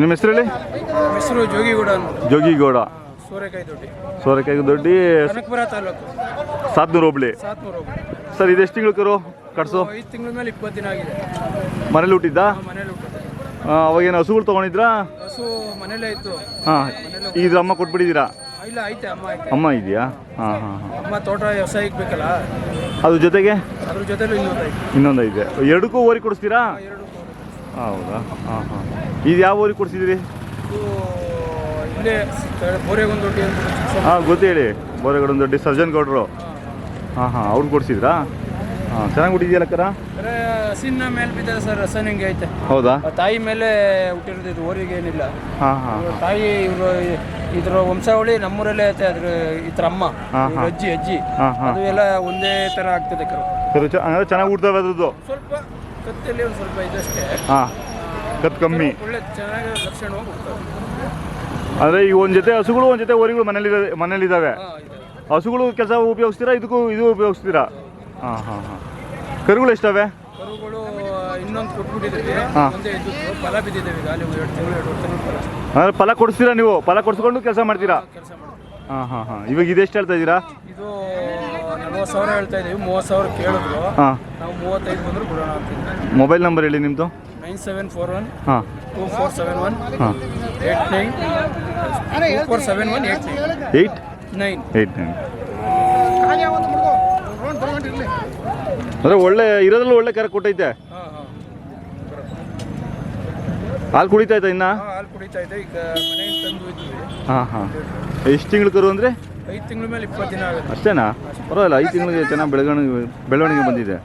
ನಿಮ್ಮ ಹೆಸರು ಹೇಳಿ? ಹೆಸರು ಜೋಗಿಗೌಡ ಜೋಗಿಗೌಡ. ಸೂರ್ಯಕಾಯಿ ದೊಡ್ಡಿ. ಸೋರೆಕಾಯಿ ದೊಡ್ಡಿ. ಕನಕಪುರ ತಾಲೂಕು. ಸಾತ್ನೂರು ಹೋಬ್ಳಿ. ಸಾತ್ನೂರು ಸರ್ ಇದೆಷ್ಟು ತಿಂಗಳು ಕರು ಕಟ್ಸು? ಐದು ತಿಂಗಳ ಮೇಲೆ ಇಪ್ಪತ್ತು ದಿನ ಆಗಿದೆ. ಮನೇಲಿ ಹುಟ್ಟಿದ್ದ? ಮನೇಲಿ ಹುಟ್ಟಿದೆ ಅವಾಗೇನು ಹಸುಗಳು ತೊಗೊಂಡಿದ್ರಾ? ಹಸು ಮನೇಲೇ ಇತ್ತು. ಹಾಂ ಇದ್ರ ಅಮ್ಮ ಕೊಟ್ಬಿಟ್ಟಿದ್ದೀರಾ? ಇಲ್ಲ ಐತೆ ಅಮ್ಮ ಅಮ್ಮ ಇದೆಯಾ? ಹಾಂ ಹಾಂ ಹಾಂ. ಅಮ್ಮ ತೋಟ ವ್ಯವಸಾಯಕ್ಕೆ ಬೇಕಲ್ಲ ಅದ್ರ ಜೊತೆಗೆ? ಅದ್ರ ಜೊತೆಲೂ ಇನ್ನೊಂದು ಐತೆ. ಇನ್ನೊಂದು ಐತೆ. ಎರಡಕ್ಕೂ ಓರಿ ಕೊಡಿಸ್ತೀರಾ? ಎರಡು ಹೌದಾ? ಹಾಂ ಹಾಂ. ಇದು ಯಾವ ಓರಿ ಕೊಡಿಸಿದಿರಿ? ಇದು ಇಲ್ಲೇ ಬೋರೆಗೊಂದು ದೊಡ್ಡಿ ಹಾಂ ಗೊತ್ತು ಹೇಳಿ. ಬೋರೆಗಡೊಂದು ದೊಡ್ಡ ಸರ್ಜನ್ ಗೌಡ್ರು. ಹಾಂ ಹಾಂ. ಅವ್ರು ಕೊಡಿಸಿದ್ರಾ? ಹಾಂ ಚೆನ್ನಾಗಿ ಹುಟ್ಟಿದೆಯಲ್ಲ ಕರ? ಅಂದರೆ ಹಸಿನ ಮೇಲೆ ಬಿದ್ದಿದೆ ಸರ್ ಹಸನ್ ಹಿಂಗೆ ಐತೆ. ಹೌದಾ? ತಾಯಿ ಮೇಲೆ ಹುಟ್ಟಿರೋದು ಇದು ಊರಿಗೆ ಏನಿಲ್ಲ ಹಾಂ ಹಾಂ. ಇವ್ರ ತಾಯಿ ಇವರು ಇದ್ರ ವಂಶಾವಳಿ ನಮ್ಮೂರಲ್ಲೇ ಐತೆ ಅದ್ರ ಇದ್ರ ಅಮ್ಮ. ಹಾ, ಇವ್ರ ಅಜ್ಜಿ ಅಜ್ಜಿ. ಹಾಂ ಹಾಂ. ಅದು ಎಲ್ಲ ಒಂದೇ ತರ ಆಗ್ತದೆ ಕರು. ಕರು ಚ ಅಂದರೆ ಚೆನ್ನಾಗಿ ಹುಡ್ತವೆ ಅದ್ರದ್ದು? ಸ್ವಲ್ಪ ಕತ್ತಲ್ಲಿ ಒಂದು ಸ್ವಲ್ಪ ಇದಷ್ಟೇ. ಹಾಂ ಕತ್ ಕಮ್ಮಿ. ಒಳ್ಳೆ ಚೆನ್ನಾಗಿ ಲಕ್ಷಣ ಅಂದ್ರೆ ಅಂದರೆ ಈಗ ಒಂದು ಜೊತೆ ಹಸುಗಳು ಒಂದು ಜೊತೆ ಓರಿಗಳು ಮನೇಲಿ ಮನೇಲಿದ್ದಾವೆ ಹಾಂ ಹಸುಗಳು ಕೆಲಸ ಉಪಯೋಗಿಸ್ತೀರಾ? ಇದಕ್ಕೂ ಇದು ಉಪಯೋಗಿಸ್ತೀರಾ? ಹಾಂ ಹಾಂ ಹಾಂ. ಕರುಗಳು ಎಷ್ಟವೆ? ಕರುಗಳು ಇನ್ನೊಂದು ಕೊಟ್ಬಿಟ್ಟಿದ್ದೀವಿ. ಹಾ. ಫಲ ಬಿದ್ದಿದ್ದೇವೆ ಈಗ ಅಲ್ಲಿ ಎರಡು ತಿಂಗಳು ಎರಡು ತಿಂಗಳು ಫಲ. ಅಂದರೆ ಫಲ ಕೊಡಿಸ್ತೀರಾ ನೀವು? ಫಲ ಕೊಡಿಸ್ಕೊಂಡು ಕೆಲಸ ಮಾಡ್ತೀರಾ? ಕೆಲಸ ಹಾಂ ಹಾಂ ಹಾಂ. ಇವಾಗ ಇದೆಷ್ಟು ಹೇಳ್ತಾ ಇದ್ದೀರಾ? ಇದು ನಲ್ವತ್ತು ಸಾವಿರ ಹೇಳ್ತಾ ಇದ್ದೀವಿ ಮೂವತ್ತು ಸಾವಿರ ಕೇಳಿದ್ರು. ಹಾಂ. ನಾವು ಮೂವತ್ತೈದು ಬಂದರೂ ಬಿಡೋಣ ಅಂತಿದ್ವಿ ಮೊಬೈಲ್ ನಂಬರ್ ಹೇಳಿ ನಿಮ್ಮದು ನೈನ್ ಸೆವೆನ್ ಫೋರ್ ಒನ್ ಹಾಂ. ಟೂ ಫೋರ್ ಸೆವೆನ್ ಒನ್ ಹಾಂ. Eight nine two four seven one eight nine. Eight nine. Eight nine. ಅಂದರೆ ಒಳ್ಳೆ ಇರೋದ್ರಲ್ಲಿ ಒಳ್ಳೆ ಕರೆ ಕೊಟ್ಟೈತೆ? ಹಾಂ ಹಾಂ. ಹಾಲು ಕುಡಿತಾ ಇದೆ ಇನ್ನ? ಹಾಂ ಹಾಲು ಕುಡಿತಾ ಇದೆ ಈಗ ಮನೆಯಿಂದ ತಂದು ಇದ್ವಿ. ಹಾಂ ಹಾಂ. ಎಷ್ಟು ತಿಂಗಳು ಕರು ಅಂದರೆ? ಐದು ತಿಂಗಳ ಮೇಲೆ ಇಪ್ಪತ್ತು ದಿನ ಆಗುತ್ತೆ. ಅಷ್ಟೇನಾ? ಪರವಾಗಿಲ್ಲ ಐದು ತಿಂಗಳಿಗೆ ಚೆನ್ನಾಗಿ ಬೆಳವಣಿಗೆ ಬೆಳವಣಿಗೆ ಬಂದಿದೆ.